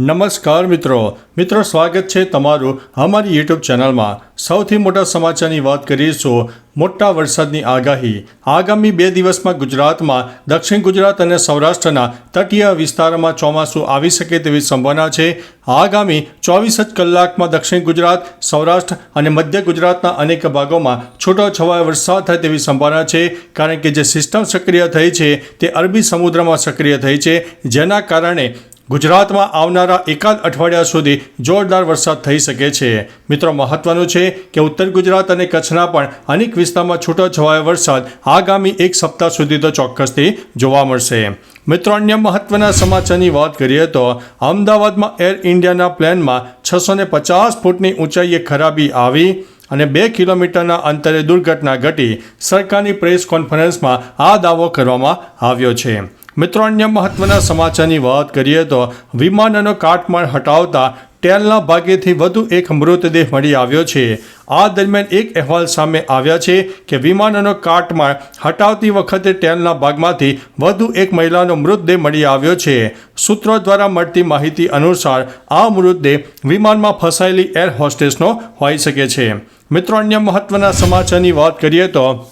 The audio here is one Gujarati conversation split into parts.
નમસ્કાર મિત્રો. મિત્રો, સ્વાગત છે તમારું અમારી યુટ્યુબ ચેનલમાં. સૌથી મોટા સમાચારની વાત કરીશું મોટા વરસાદની આગાહી. આગામી બે દિવસમાં ગુજરાતમાં, દક્ષિણ ગુજરાત અને સૌરાષ્ટ્રના તટીય વિસ્તારોમાં ચોમાસું આવી શકે તેવી સંભાવના છે. આગામી ચોવીસ જ કલાકમાં દક્ષિણ ગુજરાત, સૌરાષ્ટ્ર અને મધ્ય ગુજરાતના અનેક ભાગોમાં છૂટો છવાયો વરસાદ થાય તેવી સંભાવના છે. કારણ કે જે સિસ્ટમ સક્રિય થઈ છે, તે અરબી સમુદ્રમાં સક્રિય થઈ છે. જેના કારણે ગુજરાતમાં આવનારા એકાદ અઠવાડિયા સુધી જોરદાર વરસાદ થઈ શકે છે. મિત્રો, મહત્વનું છે કે ઉત્તર ગુજરાત અને કચ્છના પણ અનેક વિસ્તારમાં છૂટો છવાયો વરસાદ આગામી એક સપ્તાહ સુધી તો ચોક્કસથી જોવા મળશે. મિત્રો, અન્ય મહત્વના સમાચારની વાત કરીએ તો અમદાવાદમાં એર ઇન્ડિયાના પ્લેનમાં છસો ને પચાસ ફૂટની ઊંચાઈએ ખરાબી આવી અને બે કિલોમીટરના અંતરે દુર્ઘટના ઘટી સરકારની પ્રેસ કોન્ફરન્સમાં આ દાવો કરવામાં આવ્યો છે. મિત્રો, અન્ય મહત્વના સમાચારની વાત કરીએ તો વિમાનનો કાટમાળ હટાવતા ટેલના ભાગેથી વધુ એક મૃતદેહ મળી આવ્યો છે. આ દરમિયાન એક અહેવાલ સામે આવ્યા છે કે વિમાનનો કાટમાળ હટાવતી વખતે ટેલના ભાગમાંથી વધુ એક મહિલાનો મૃતદેહ મળી આવ્યો છે. સૂત્રો દ્વારા મળતી માહિતી અનુસાર આ મૃતદેહ વિમાનમાં ફસાયેલી એર હોસ્ટેસનો હોઈ શકે છે. મિત્રો, અન્ય મહત્વના સમાચારની વાત કરીએ તો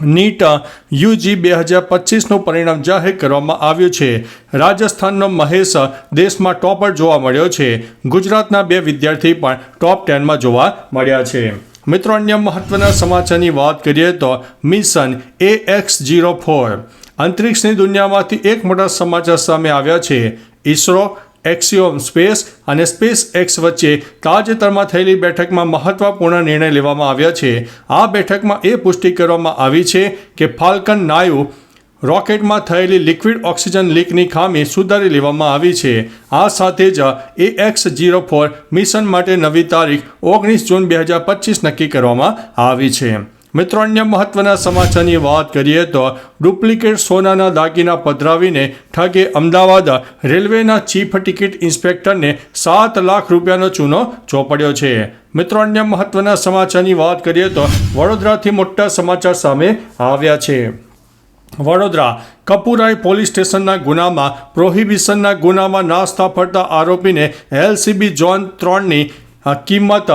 નીટ યુજી બે હજાર પચીસનું પરિણામ જાહેર કરવામાં આવ્યું છે. રાજસ્થાનનો મહેશ દેશમાં ટોપર જોવા મળ્યો છે. ગુજરાતના બે વિદ્યાર્થી પણ ટોપ ટેનમાં જોવા મળ્યા છે. મિત્રો, અન્ય મહત્વના સમાચારની વાત કરીએ તો mission A X zero four અંતરિક્ષની દુનિયામાંથી એક મોટા સમાચાર સામે આવ્યા છે. ઈસરો એક્સિયોમ સ્પેસ અને સ્પેસ એક્સ વચ્ચે તાજેતરમાં થયેલી બેઠકમાં મહત્વપૂર્ણ નિર્ણય લેવામાં આવ્યા છે. આ બેઠકમાં એ પુષ્ટિ કરવામાં આવી છે કે ફાલ્કન નાયુ રોકેટમાં થયેલી લિક્વિડ ઓક્સિજન લીકની ખામી સુધારી લેવામાં આવી છે. આ સાથે જ A X zero four mission માટે નવી તારીખ ઓગણીસ જૂન બે હજાર પચીસ નક્કી કરવામાં આવી છે. મિત્રો, અન્ય મહત્વના સમાચારની વાત કરીએ તો ડુપ્લિકેટ સોનાના દાગીના પધરાવીને ઠગે અમદાવાદ રેલવેના ચીફ ટિકિટ ઇન્સ્પેક્ટરને સાત લાખ રૂપિયાનો ચૂનો ચોપડ્યો છે. મિત્રો, અન્ય મહત્વના સમાચારની વાત કરીએ તો વડોદરાથી મોટા સમાચાર સામે આવ્યા છે. વડોદરા કપુરાઈ પોલીસ સ્ટેશનના ગુનામાં, પ્રોહિબિશનના ગુનામાં નાસ્તા ફરતા આરોપીને એલસીબી ઝોન ત્રણની કિંમત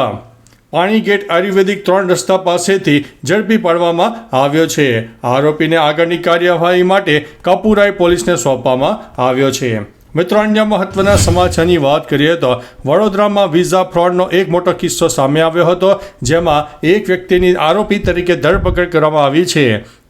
પાણીગેટ આયુર્વેદિક ત્રણ રસ્તા પાસેથી ઝડપી પાડવામાં આવ્યો છે. આરોપીને આગળની કાર્યવાહી માટે કપુરાઈ પોલીસને સોંપવામાં આવ્યો છે. મિત્રો, અન્ય મહત્વના સમાચારની વાત કરીએ તો વડોદરામાં વિઝા ફ્રોડનો એક મોટો કિસ્સો સામે આવ્યો હતો, જેમાં એક વ્યક્તિની આરોપી તરીકે ધરપકડ કરવામાં આવી છે.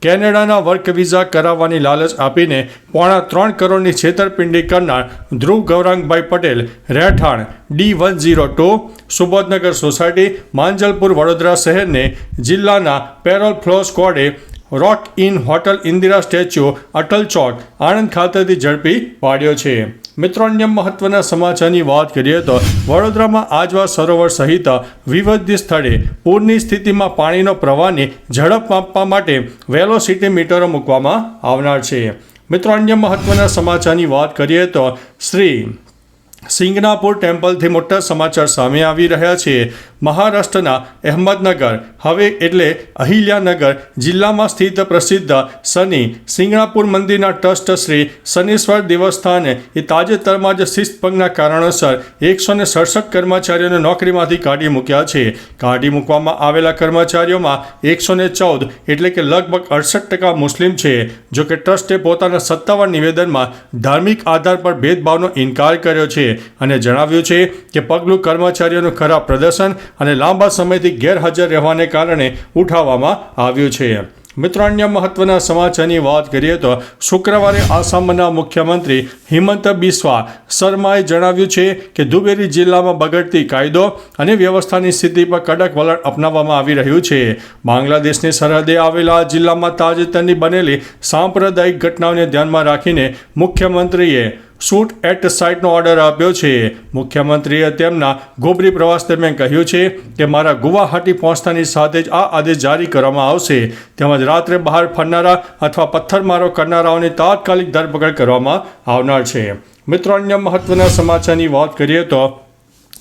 કેનેડાના વર્ક વિઝા કરાવવાની લાલચ આપીને પોણા ત્રણ કરોડની છેતરપિંડી કરનાર ધ્રુવ ગૌરાંગભાઈ પટેલ, રહેઠાણ D one zero two, Subodhnagar society, Manjalpur Vadodara શહેરને જિલ્લાના parole furlough સ્કોડે Rock Inn Hotel Indira statue, Atal Chowk, Anand ખાતેથી ઝડપી પાડ્યો છે. મિત્રો, અન્ય મહત્વના સમાચારની વાત કરીએ તો વડોદરામાં આજવા સરોવર સહિત વિવિધ સ્થળે પૂરની સ્થિતિમાં પાણીનો પ્રવાહની ઝડપ માપવા માટે વેલોસિટી મીટરો મૂકવામાં આવનાર છે. મિત્રો, અન્ય મહત્વના સમાચારની વાત કરીએ તો શ્રી સિંગનાપુર ટેમ્પલથી મોટા સમાચાર સામે આવી રહ્યા છે. મહારાષ્ટ્રના અહેમદનગર, હવે એટલે અહિલ્યાનગર જિલ્લામાં સ્થિત પ્રસિદ્ધ શનિ સિંગણાપુર મંદિરના ટ્રસ્ટ શ્રી શનિશ્વર દેવસ્થાને એ તાજેતરમાં જ શિસ્તભંગના કારણોસર એકસો ને સડસઠ કર્મચારીઓને નોકરીમાંથી કાઢી મૂક્યા છે. કાઢી મૂકવામાં આવેલા કર્મચારીઓમાં એકસો ને ચૌદ એટલે કે લગભગ અડસઠ ટકા મુસ્લિમ છે. જો કે ટ્રસ્ટે પોતાના સત્તાવાર નિવેદનમાં ધાર્મિક આધાર પર ભેદભાવનો ઇનકાર કર્યો છે. અને જણાવ્યું છે કે પગલું કર્મચારીઓનું ખરાબ પ્રદર્શન અને લાંબા સમયથી ગેરહાજર રહેવાને કારણે ઉઠાવવામાં આવ્યું છે. મિત્રો, અન્ય મહત્વના સમાચારની વાત કરીએ તો શુક્રવારે આસામના મુખ્યમંત્રી હિમંત બિસ્વા શર્માએ જણાવ્યું છે કે દુબેરી જિલ્લામાં બગડતી કાયદો અને વ્યવસ્થાની સ્થિતિ પર કડક વલણ અપનાવવામાં આવી રહ્યું છે. બાંગ્લાદેશની સરહદે આવેલા જિલ્લામાં તાજેતરની બનેલી સાંપ્રદાયિક ઘટનાઓને ધ્યાનમાં રાખીને મુખ્યમંત્રીએ શૂટ એટ સાઇટનો ઓર્ડર આપ્યો છે. મુખ્યમંત્રીએ તેમના ગોબરી પ્રવાસ દરમિયાન કહ્યું છે કે મારા ગુવાહાટી પહોંચતાની સાથે જ આ આદેશ જારી કરવામાં આવશે. તેમજ રાત્રે બહાર ફરનારા અથવા પથ્થરમારો કરનારાઓની તાત્કાલિક ધરપકડ કરવામાં આવનાર છે. મિત્રો, અન્ય મહત્વના સમાચારની વાત કરીએ તો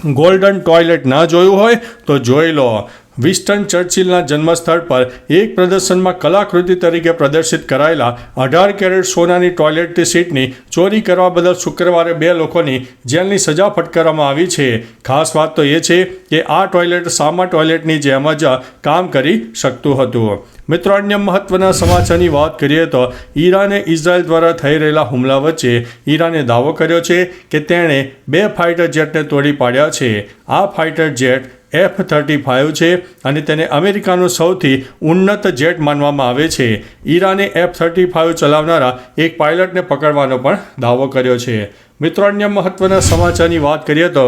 ગોલ્ડન ટોયલેટ ના જોયું હોય તો જોઈ લો. વિસ્ટન ચર્ચિલના જન્મસ્થળ પર એક પ્રદર્શનમાં કલાકૃતિ તરીકે પ્રદર્શિત કરાયેલા અઢાર કેરેટ સોનાની ટોયલેટ સીટની ચોરી કરવા બદલ શુક્રવારે બે લોકોની જેલની સજા ફટકારવામાં આવી છે. ખાસ વાત તો એ છે કે આ ટોયલેટ સામા ટોયલેટની જેમ જ કામ કરી શકતું હતું. મિત્રો, અન્ય મહત્વના સમાચારની વાત કરીએ તો ઈરાને ઇઝરાયલ દ્વારા થઈ રહેલા હુમલા વચ્ચે ઈરાને દાવો કર્યો છે કે તેણે બે ફાઇટર જેટને તોડી પાડ્યા છે. આ fighter jet F thirty five છે અને તેને અમેરિકાનું સૌથી ઉન્નત જેટ માનવામાં આવે છે. ઈરાને એફ થર્ટી ફાઇવ ચલાવનારા એક પાયલટને પકડવાનો પણ દાવો કર્યો છે. મિત્રો, અન્ય મહત્વના સમાચારની વાત કરીએ તો,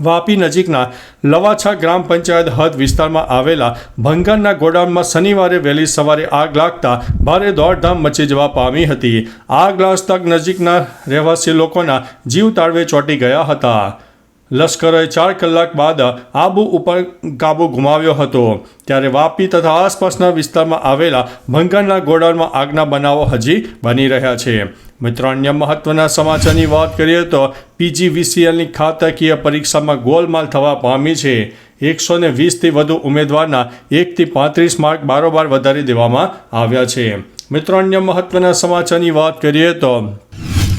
વાપી નજીકના લવાછા ગ્રામ પંચાયત હદ વિસ્તારમાં આવેલા ભંગારના ગોડાઉનમાં શનિવારે વહેલી સવારે આગ લાગતા ભારે દોડધામ મચી જવા પામી હતી. આગ લાગતા નજીકના રહેવાસી લોકોના જીવ તાળવે ચોંટી ગયા હતા. લશ્કરોએ ચાર કલાક બાદ આબુ ઉપર કાબુ ગુમાવ્યો હતો. ત્યારે વાપી તથા આસપાસના વિસ્તારમાં આવેલા ભંગારના ગોડાઉનમાં આગના બનાવો હજી બની રહ્યા છે. મિત્રો, અન્ય મહત્વના સમાચારની વાત કરીએ તો પીજીવીસીએલની ખાતાકીય પરીક્ષામાં ગોલમાલ થવા પામી છે. એકસો ને વીસથી વધુ ઉમેદવારના એકથી પાંત્રીસ માર્ક બારોબાર વધારી દેવામાં આવ્યા છે. મિત્રો, અન્ય મહત્વના સમાચારની વાત કરીએ તો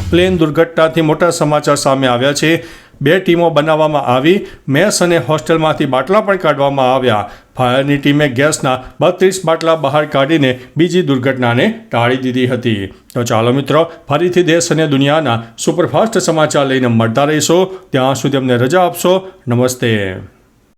પ્લેન દુર્ઘટનાથી મોટા સમાચાર સામે આવ્યા છે. બે ટીમો બનાવવામાં આવી. મેસ અને હોસ્ટેલમાંથી બાટલા પણ કાઢવામાં આવ્યા. ફાયરની ટીમે ગેસના બત્રીસ બાટલા બહાર કાઢીને બીજી દુર્ઘટનાને ટાળી દીધી હતી. તો ચાલો મિત્રો, ફરીથી દેશ અને દુનિયાના સુપરફાસ્ટ સમાચાર લઈને મળતા રહીશો. ત્યાં સુધી અમને રજા આપશો. નમસ્તે.